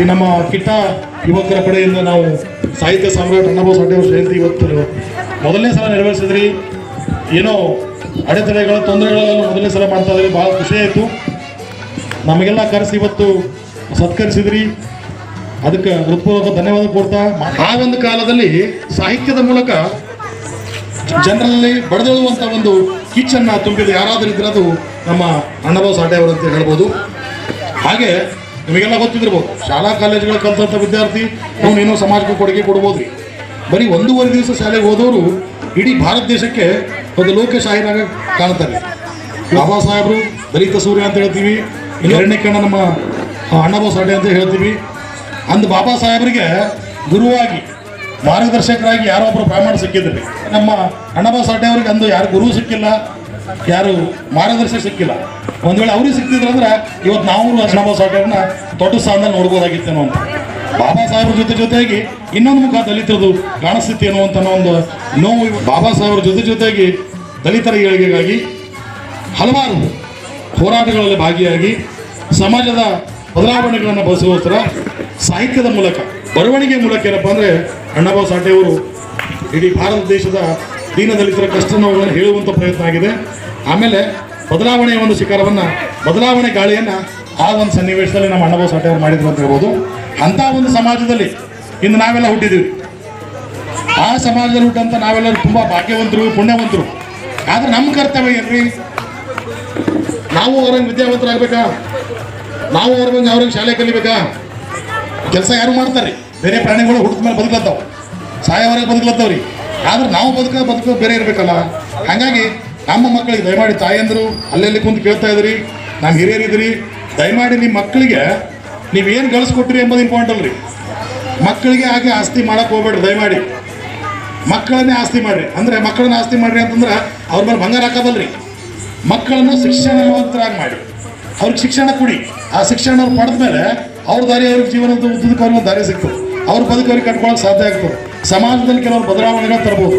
ಈ ನಮ್ಮ ಕಿಟ್ಟ ಯುವಕರ ಕಡೆಯಿಂದ ನಾವು ಸಾಹಿತ್ಯ ಸಾಮ್ರಾಟ್ ಅಣ್ಣಾಬಾಬು ಸಾಠೆ ಅವ್ರ ಜಯಂತಿ ಇವತ್ತು ಮೊದಲನೇ ಸಲ ನೆರವೇರಿಸಿದ್ರಿ. ಏನೋ ಅಡೆತಡೆಗಳ ತೊಂದರೆಗಳನ್ನು ಮೊದಲನೇ ಸಲ ಮಾಡ್ತಾ ಇದ್ರಿ. ಭಾಳ ಖುಷಿ ಆಯಿತು. ನಮಗೆಲ್ಲ ಕರೆಸಿ ಇವತ್ತು ಸತ್ಕರಿಸಿದ್ರಿ. ಅದಕ್ಕೆ ಹೃತ್ಪೂರ್ವಕ ಧನ್ಯವಾದ ಕೊಡ್ತಾ ಆ ಒಂದು ಕಾಲದಲ್ಲಿ ಸಾಹಿತ್ಯದ ಮೂಲಕ ಜನರಲ್ಲಿ ಬಡದಳುವಂಥ ಒಂದು ಕಿಚ್ಚನ್ನು ತುಂಬಿದ. ಯಾರಾದರೂ ಇದ್ರೆ ಅದು ನಮ್ಮ ಅಣ್ಣಬಾಬು ಸಾಠೆ ಅವರು ಅಂತ ಹೇಳ್ಬೋದು. ಹಾಗೆ ನಿಮಗೆಲ್ಲ ಗೊತ್ತಿದ್ದಿರ್ಬೋದು. ಶಾಲಾ ಕಾಲೇಜುಗಳ ಕಲ್ತಂಥ ವಿದ್ಯಾರ್ಥಿ ಅವನು ಏನೋ ಸಮಾಜಕ್ಕೆ ಕೊಡುಗೆ ಕೊಡ್ಬೋದು ರೀ ಬರೀ ಒಂದೂವರೆ ದಿವಸ ಶಾಲೆಗೆ ಹೋದವರು ಇಡೀ ಭಾರತ ದೇಶಕ್ಕೆ ಒಂದು ಲೋಕಶಾಹಿನಾಗ ಕಾಣ್ತಾರೆ. ಬಾಬಾ ಸಾಹೇಬರು, ದಲಿತ ಸೂರ್ಯ ಅಂತ ಹೇಳ್ತೀವಿ. ಎರಡನೇ ಕಣ್ಣ ನಮ್ಮ ಅಣ್ಣಬಾ ಸಾಡೆ ಅಂತ ಹೇಳ್ತೀವಿ. ಅಂದು ಬಾಬಾ ಸಾಹೇಬರಿಗೆ ಗುರುವಾಗಿ, ಮಾರ್ಗದರ್ಶಕರಾಗಿ ಯಾರೋ ಒಬ್ಬರು ಬ್ರಾಹ್ಮಣ ಸಿಕ್ಕಿದ್ರಿ ನಮ್ಮ ಅಣ್ಣಬಾ ಸಾಡೆ ಅವ್ರಿಗೆ ಅಂದು ಯಾರು ಗುರು ಸಿಕ್ಕಿಲ್ಲ, ಯಾರು ಮಾರ್ಗದರ್ಶಕ ಸಿಕ್ಕಿಲ್ಲ. ಒಂದ್ ವೇಳೆ ಅವ್ರಿಗೆ ಸಿಕ್ತಿದ್ರು ಅಂದ್ರೆ ಇವತ್ತು ನಾವು ಅಶ್ರಮ ಸಾಹೇಬ್ನ ದೊಡ್ಡ ಸ್ಥಾನದಲ್ಲಿ ನೋಡ್ಬೋದಾಗಿತ್ತೇನೋ ಅಂತ. ಬಾಬಾ ಸಾಹೇಬ್ರ ಜೊತೆ ಜೊತೆಗೆ ಇನ್ನೊಂದು ಮುಖ ದಲಿತರದು ಕಾಣಿಸ್ತಿತ್ತೇನೋ ಅಂತ ಒಂದು ನೋವು ಬಾಬಾ ಸಾಹೇಬ್ರ ಜೊತೆ ಜೊತೆಗೆ ದಲಿತರ ಏಳಿಗೆಗಾಗಿ ಹಲವಾರು ಹೋರಾಟಗಳಲ್ಲಿ ಭಾಗಿಯಾಗಿ ಸಮಾಜದ ಬದಲಾವಣೆಗಳನ್ನು ಬಳಸುವುದರ ಸಾಹಿತ್ಯದ ಮೂಲಕ, ಬರವಣಿಗೆ ಮೂಲಕ ಏನಪ್ಪ ಅಂದರೆ ಅಣ್ಣಾಬಾಬು ಅವರು ಇಡೀ ಭಾರತ ದೇಶದ ದೀನ ದಲಿತರ ಕಷ್ಟ ನೋವುಗಳನ್ನು ಹೇಳುವಂಥ ಪ್ರಯತ್ನ ಆಗಿದೆ. ಆಮೇಲೆ ಬದಲಾವಣೆಯ ಒಂದು ಶಿಖರವನ್ನು, ಬದಲಾವಣೆ ಗಾಳಿಯನ್ನು ಆ ಒಂದು ಸನ್ನಿವೇಶದಲ್ಲಿ ನಮ್ಮ ಅಣ್ಣಾಬಾಬು ಸಾಟೆ ಅವರು ಮಾಡಿದ್ರು ಅಂತ ಹೇಳ್ಬೋದು. ಅಂಥ ಒಂದು ಸಮಾಜದಲ್ಲಿ ಇಂದು ನಾವೆಲ್ಲ ಹುಟ್ಟಿದ್ದೀವಿ ಆ ಸಮಾಜದಲ್ಲಿ ಹುಟ್ಟಂತ ನಾವೆಲ್ಲರೂ ತುಂಬ ಭಾಗ್ಯವಂತರು, ಪುಣ್ಯವಂತರು. ಆದರೆ ನಮ್ಮ ಕರ್ತವ್ಯ ಏನ್ರಿ? ನಾವು ಅವ್ರಂಗೆ ವಿದ್ಯಾವಂತರಾಗಬೇಕಾ? ನಾವು ಅವ್ರ ಬಂದು ಅವ್ರಿಗೆ ಶಾಲೆ ಕಲಿಬೇಕಾ? ಕೆಲಸ ಯಾರು ಮಾಡ್ತಾರೆ ಬೇರೆ ಪ್ರಾಣಿಗಳು ಹುಟ್ಟಿದ ಮೇಲೆ ಬದುಕತ್ತಾವ ಸಾಯವರೆಗೆ ಬದುಕಲತ್ತವ್ರಿ. ಆದ್ರೆ ನಾವು ಬದುಕ ಬದುಕ ಬೇರೆ ಇರಬೇಕಲ್ಲ. ಹಾಗಾಗಿ ನಮ್ಮ ಮಕ್ಕಳಿಗೆ ದಯಮಾಡಿ ತಾಯಂದರು ಅಲ್ಲೆಲ್ಲಿ ಕುಂತು ಕೇಳ್ತಾ ಇದ್ರಿ ನಮ್ಮ ಹಿರಿಯರಿದ್ರಿ ದಯಮಾಡಿ ನಿಮ್ಮ ಮಕ್ಕಳಿಗೆ ನೀವು ಏನು ಗಳಿಸ್ಕೊಟ್ರಿ ಎಂಬುದು ಇಂಪಾರ್ಟೆಂಟ್ ಅಲ್ರಿ. ಮಕ್ಕಳಿಗೆ ಹಾಗೆ ಆಸ್ತಿ ಮಾಡಕ್ಕೆ ಹೋಗ್ಬೇಡ್ರಿ, ದಯಮಾಡಿ. ಮಕ್ಕಳನ್ನೇ ಆಸ್ತಿ ಮಾಡ್ರಿ. ಅಂದರೆ ಮಕ್ಕಳನ್ನ ಆಸ್ತಿ ಮಾಡ್ರಿ ಅಂತಂದ್ರೆ ಅವ್ರ ಮೇಲೆ ಬಂಗಾರ ಹಾಕೋದಲ್ರಿ. ಮಕ್ಕಳನ್ನು ಶಿಕ್ಷಣವಂತರಾಗಿ ಮಾಡಿ. ಅವ್ರಿಗೆ ಶಿಕ್ಷಣ ಕೊಡಿ. ಆ ಶಿಕ್ಷಣ ಅವ್ರು ಪಡೆದ ಮೇಲೆ ಅವ್ರ ದಾರಿ ಅವ್ರಿಗೆ ಜೀವನದ ಉದ್ದಕ್ಕೆ ಅವ್ರಿಗೆ ದಾರಿ ಸಿಕ್ತು ಅವ್ರ ಬದುಕು ಅವ್ರಿಗೆ ಕಟ್ಕೊಳ್ಳೋಕೆ ಸಾಧ್ಯ ಆಗ್ತದೆ. ಸಮಾಜದಲ್ಲಿ ಕೆಲವರು ಬದಲಾವಣೆಗಳು ತರ್ಬೋದು.